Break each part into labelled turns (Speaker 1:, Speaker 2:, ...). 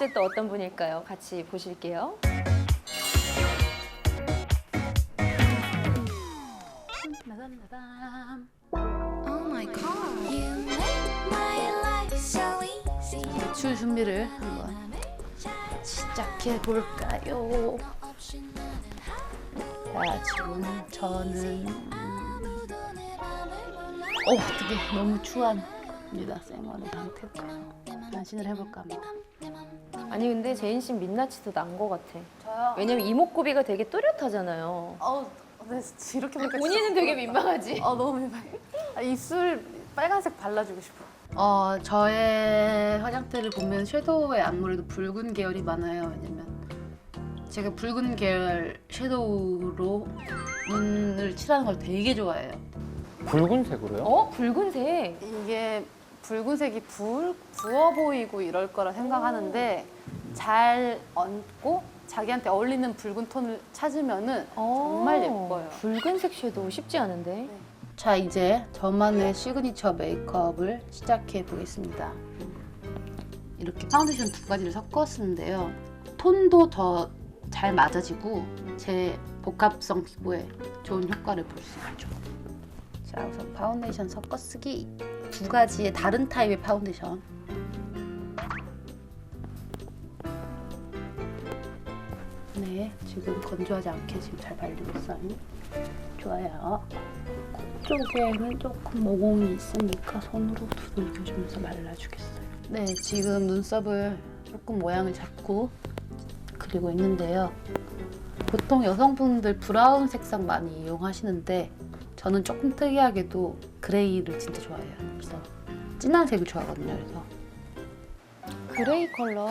Speaker 1: 번째 또 어떤 분일까요? 같이 보실게요.
Speaker 2: Oh.
Speaker 3: 출 준비를 한번 시작해 볼까요? 자, 지금 저는 어, 어떻게 너무 추합니다. 생얼의 상태고요. 변신을 해볼까 합니다.
Speaker 1: 아니 근데 제인 씨 민낯이 더난것 같아.
Speaker 3: 저요?
Speaker 1: 왜냐면 이목구비가 되게 또렷하잖아요.
Speaker 3: 어, 네, 이렇게 보니까
Speaker 1: 본인은 되게 민망하지.
Speaker 3: 어 너무 민망해. 아, 입술 빨간색 발라주고 싶어. 어 저의 화장대를 보면 섀도우에 아무래도 붉은 계열이 많아요. 왜냐면 제가 붉은 계열 섀도우로 눈을 칠하는 걸 되게 좋아해요.
Speaker 4: 붉은색으로요?
Speaker 1: 어? 붉은색.
Speaker 3: 이게 붉은색이 부, 부어 보이고 이럴 거라 생각하는데 잘 얹고 자기한테 어울리는 붉은 톤을 찾으면은 정말 예뻐요.
Speaker 1: 붉은색 섀도우 쉽지 않은데.
Speaker 3: 자 이제 저만의 시그니처 메이크업을 시작해 보겠습니다. 이렇게 파운데이션 두 가지를 섞어 쓰는데요. 톤도 더 잘 맞아지고 제 복합성 피부에 좋은 효과를 볼 수 있죠. 자 우선 파운데이션 섞어 쓰기 두 가지의 다른 타입의 파운데이션. 지금 건조하지 않게 지금 잘 발리고 있어요. 좋아요. 쪽에는 조금 모공이 있으니까 손으로 두들겨주면서 말라주겠어요. 네, 지금 눈썹을 조금 모양을 잡고 그리고 있는데요. 보통 여성분들 브라운 색상 많이 이용하시는데 저는 조금 특이하게도 그레이를 진짜 좋아해요. 그래서 진한 색을 좋아하거든요. 그래서
Speaker 1: 그레이 컬러.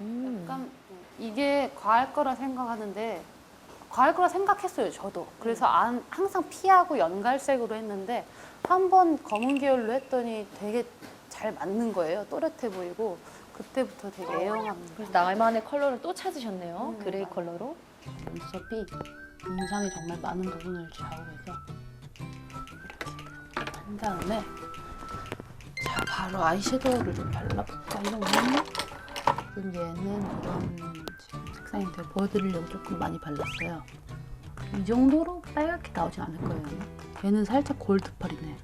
Speaker 1: 음.
Speaker 3: 약간 이게 과할 거라 생각하는데 과할 거라 생각했어요 저도 그래서 안, 항상 피하고 연갈색으로 했는데 한 번 검은 계열로 했더니 되게 잘 맞는 거예요 또렷해 보이고 그때부터 되게 애용합니다
Speaker 1: 그래서 나만의 컬러를 또 찾으셨네요.
Speaker 3: 음,
Speaker 1: 그레이
Speaker 3: 맞아.
Speaker 1: 컬러로.
Speaker 3: 눈썹이 인상에 정말 많은 부분을 좌우해서 이렇게 한 다음에 자 바로 아이섀도우를 좀 발라볼까요? 지금 얘는 이런 지금 색상인데 보여드리려고 조금 많이 발랐어요. 이 정도로 빨갛게 나오지 않을 거예요. 얘는 살짝 골드펄이네.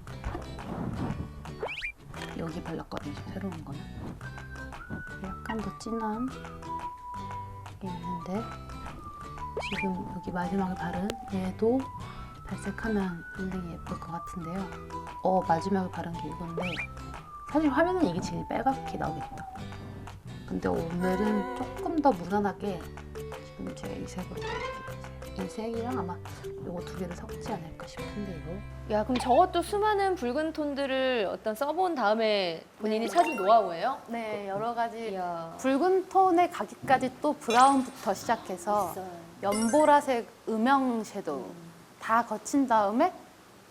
Speaker 3: 여기 발랐거든요. 새로운 거는. 약간 더 진한 게 있는데 지금 여기 마지막에 바른 얘도 발색하면 굉장히 예쁠 것 같은데요. 어 마지막에 바른 게 이건데 사실 화면은 이게 제일 빨갛게 나오겠다. 근데 오늘은 조금 더 무난하게 지금 제가 이 색으로 보여드릴게요. 이 색이랑 아마 요거 두 개를 섞지 않을까 싶은데요.
Speaker 1: 야 그럼 저것도 수많은 붉은 톤들을 어떤 써본 다음에 본인이 찾은 노하우예요?
Speaker 3: 네 여러 가지
Speaker 1: 이야.
Speaker 3: 붉은 톤에 가기까지 또 브라운부터 시작해서 연보라색 음영 섀도우 다 거친 다음에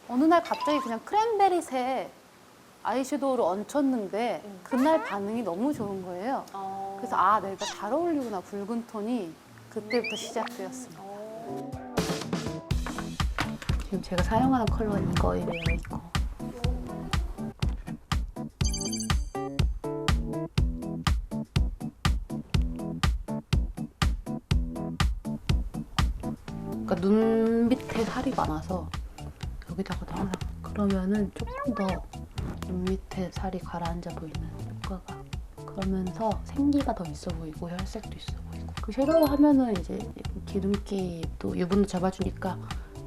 Speaker 3: 어느 날 갑자기 그냥 크랜베리색 아이섀도우를 얹혔는데 그날 반응이 너무 좋은 거예요. 그래서 아 내가 잘 어울리구나 붉은 톤이 그때부터 시작되었습니다. 지금 제가 사용하는 컬러는 이거예요, 이거. 그러니까 눈 밑에 살이 많아서 여기다가도 항상 그러면은 조금 더 눈 밑에 살이 가라앉아 보이는 효과가 그러면서 생기가 더 있어 보이고 혈색도 있어 보이고. 그 섀도우 하면은 이제 기름기도 유분도 잡아주니까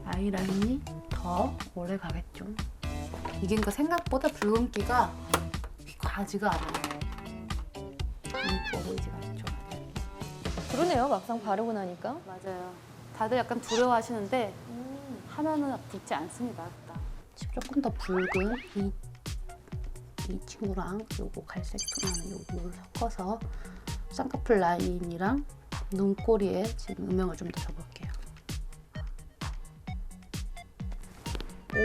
Speaker 3: 아이라인이 더 오래 가겠죠. 이게 그러니까 생각보다 붉은기가 과지가 않아요 눈이 부어 보이지가 않죠.
Speaker 1: 그러네요. 막상 바르고 나니까.
Speaker 3: 맞아요. 다들 약간 두려워하시는데 하면은 붓지 않습니다 조금 더 붉은 이, 이 친구랑 요거 갈색 톤하는 요거를 섞어서 쌍꺼풀 라인이랑 눈꼬리에 지금 음영을 좀 더 줘볼게요. 오,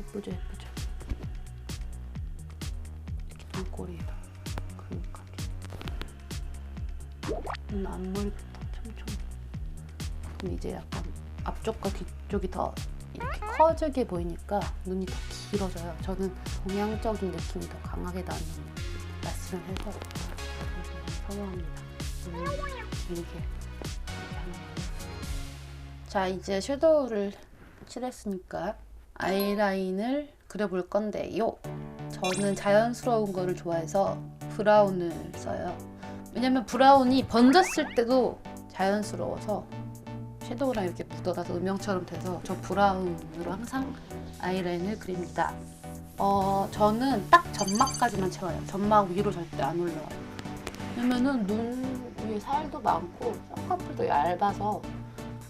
Speaker 3: 예쁘죠, 예쁘죠. 이렇게 눈꼬리에다 그윽하게. 눈 앞머리부터 촘촘히. 그럼 이제 약간 앞쪽과 뒤쪽이 더 이렇게 커지게 보이니까 눈이 더 길어져요. 저는 동양적인 느낌이 더 강하게 나는 말씀을 해서 선호합니다. 음, 이렇게. 자 이제 섀도우를 칠했으니까 아이라인을 그려볼 건데요. 저는 자연스러운 거를 좋아해서 브라운을 써요. 왜냐면 브라운이 번졌을 때도 자연스러워서 섀도우랑 이렇게 묻어나서 음영처럼 돼서 저 브라운으로 항상 아이라인을 그립니다. 어, 저는 딱 점막까지만 채워요. 점막 위로 절대 안 올라와요. 왜냐면은 눈 위에 살도 많고 쌍꺼풀도 얇아서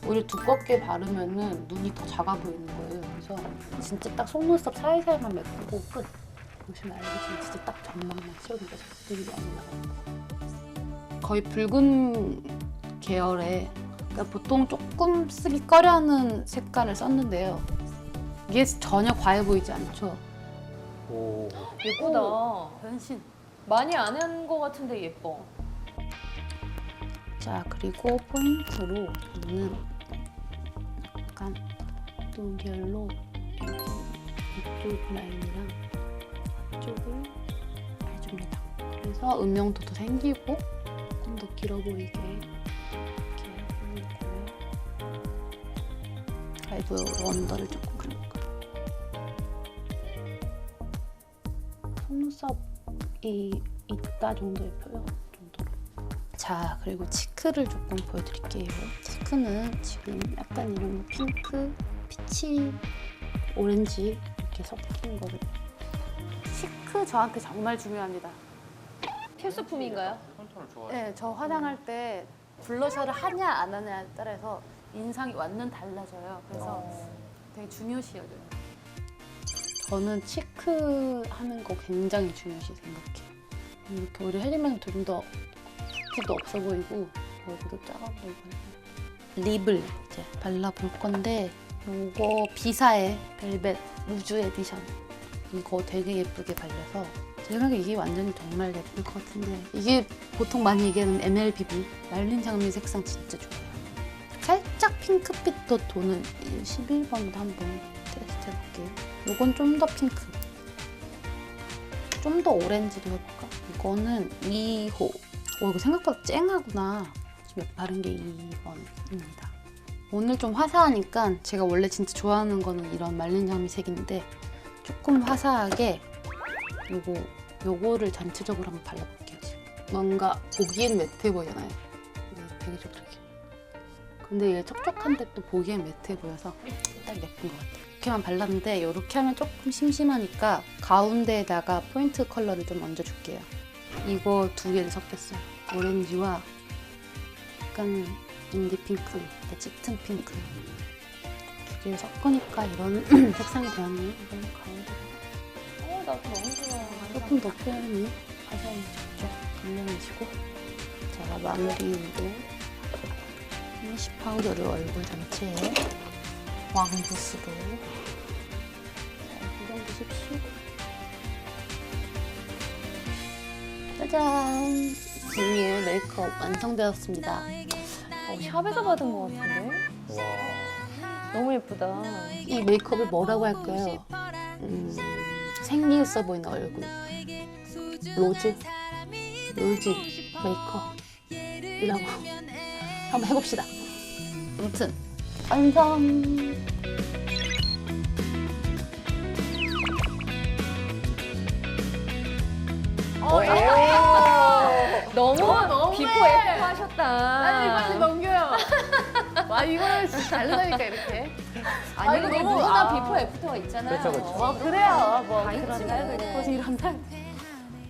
Speaker 3: 오히려 두껍게 바르면은 눈이 더 작아 보이는 거예요. 그래서 진짜 딱 속눈썹 사이사이만 메꾸고 끝. 보시면 알겠지만 진짜 딱 점막만 거죠. 눈이 안 올라가요. 거의 붉은 계열의 보통 조금 쓰기 꺼려하는 색깔을 썼는데요. 이게 전혀 과해 보이지 않죠?
Speaker 4: 오.
Speaker 1: 예쁘다.
Speaker 3: 변신.
Speaker 1: 많이 안한거 같은데 예뻐.
Speaker 3: 자 그리고 포인트로 저는 약간 여기 이쪽 라인이랑 이쪽을 해줍니다. 그래서 음영도 더 생기고 조금 더 길어 보이게 아이브로 언더를 조금 그려볼까요? 속눈썹이 있다 정도의 표현 정도로 자 그리고 치크를 조금 보여드릴게요 치크는 지금 약간 이런 핑크, 피치, 오렌지 이렇게 섞인 거를 치크 저한테 정말 중요합니다
Speaker 1: 필수품인가요?
Speaker 3: 네, 저 화장할 때 블러셔를 하냐 안 하냐에 따라서 인상이 완전 달라져요. 그래서 되게 중요시 여겨요. 저는 치크 하는 거 굉장히 중요시 생각해요. 이렇게 오히려 해주면 좀더 붓기도 없어 보이고 얼굴도 작아 보이고. 립을 이제 발라볼 건데 요거 비사의 벨벳 루즈 에디션. 이거 되게 예쁘게 발려서 제 생각에 이게 완전히 정말 예쁠 것 같은데 이게 보통 많이 얘기하는 MLBB 말린 장미 색상 진짜 좋아요 핑크빛도 도는 11번도 한번 테스트 해볼게요. 요건 좀 더 핑크 좀 더 오렌지로 해볼까? 이거는 2호. 어 이거 생각보다 쨍하구나. 지금 바른 게 2번입니다. 오늘 좀 화사하니까 제가 원래 진짜 좋아하는 거는 이런 말린 장미 색인데 조금 화사하게 요거 요거를 전체적으로 한번 발라볼게요 지금. 뭔가 보기엔 매트해 보이잖아요. 이게 되게 촉촉해 근데 이게 촉촉한데 또 보기엔 매트해 보여서 딱 예쁜 것 같아요. 이렇게만 발랐는데 이렇게 하면 조금 심심하니까 가운데에다가 포인트 컬러를 좀 얹어줄게요. 이거 두 개를 섞였어요. 오렌지와 약간 인디 핑크, 약간 짙은 핑크. 두 개를 섞으니까 이런 색상이 되었네요 이걸 가운데.
Speaker 1: 어, 나도 너무 좋아.
Speaker 3: 조금 더 표현이 촉촉 강렬해지고 자 마무리로 피니시 파우더를 얼굴 전체에 왕붓으로 자, 이 정도 씁시고 짜잔 진이의 메이크업 완성되었습니다
Speaker 1: 어, 샵에서 받은 거 같은데?
Speaker 4: 와.
Speaker 1: 너무 예쁘다.
Speaker 3: 이 메이크업을 뭐라고 할까요? 음, 생기 있어 보이는 얼굴 로즈 로즈 메이크업이라고 한번 해봅시다 아무튼 완성
Speaker 1: 어, 예. 너무 비포 애프 하셨다.
Speaker 3: 빨리 빨리 넘겨요 와 이거는 진짜 다르다니까 이렇게
Speaker 1: 아니,
Speaker 3: 이거
Speaker 1: 근데
Speaker 3: 너무-
Speaker 1: 누구나
Speaker 3: 아.
Speaker 1: 비포 애프터가 있잖아요.
Speaker 4: 그렇죠, 그렇죠.
Speaker 3: 아 그래요 뭐
Speaker 1: 다 있지.
Speaker 3: 그런
Speaker 1: 네.
Speaker 3: 이런 날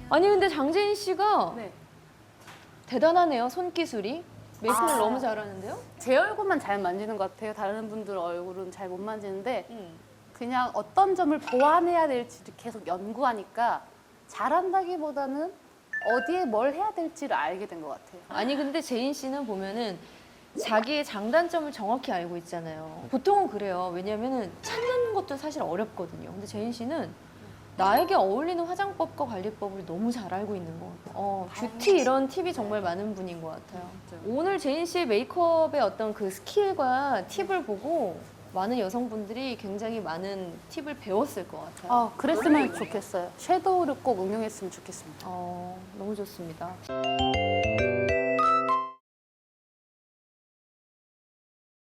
Speaker 1: 아니 근데 장재인 씨가
Speaker 3: 네.
Speaker 1: 대단하네요 손기술이 메이크업을
Speaker 3: 아.
Speaker 1: 너무 잘하는데요?
Speaker 3: 제 얼굴만 잘 만지는 것 같아요 다른 분들 얼굴은 잘 못 만지는데
Speaker 1: 응.
Speaker 3: 그냥 어떤 점을 보완해야 될지 를 계속 연구하니까 잘한다기보다는 어디에 뭘 해야 될지를 알게 된 것 같아요.
Speaker 1: 아니 근데 재인 씨는 보면은 자기의 장단점을 정확히 알고 있잖아요. 보통은 그래요. 왜냐면은 찾는 것도 사실 어렵거든요. 근데 재인 씨는 나에게 어울리는 화장법과 관리법을 너무 잘 알고 있는 것 같아요. 어, 뷰티 이런 팁이 정말 많은 분인 것 같아요. 오늘 재인 씨의 메이크업의 어떤 그 스킬과 팁을 보고 많은 여성분들이 굉장히 많은 팁을 배웠을 것 같아요.
Speaker 3: 아, 그랬으면 좋겠어요. 섀도우를 꼭 응용했으면 좋겠습니다.
Speaker 1: 어, 너무 좋습니다.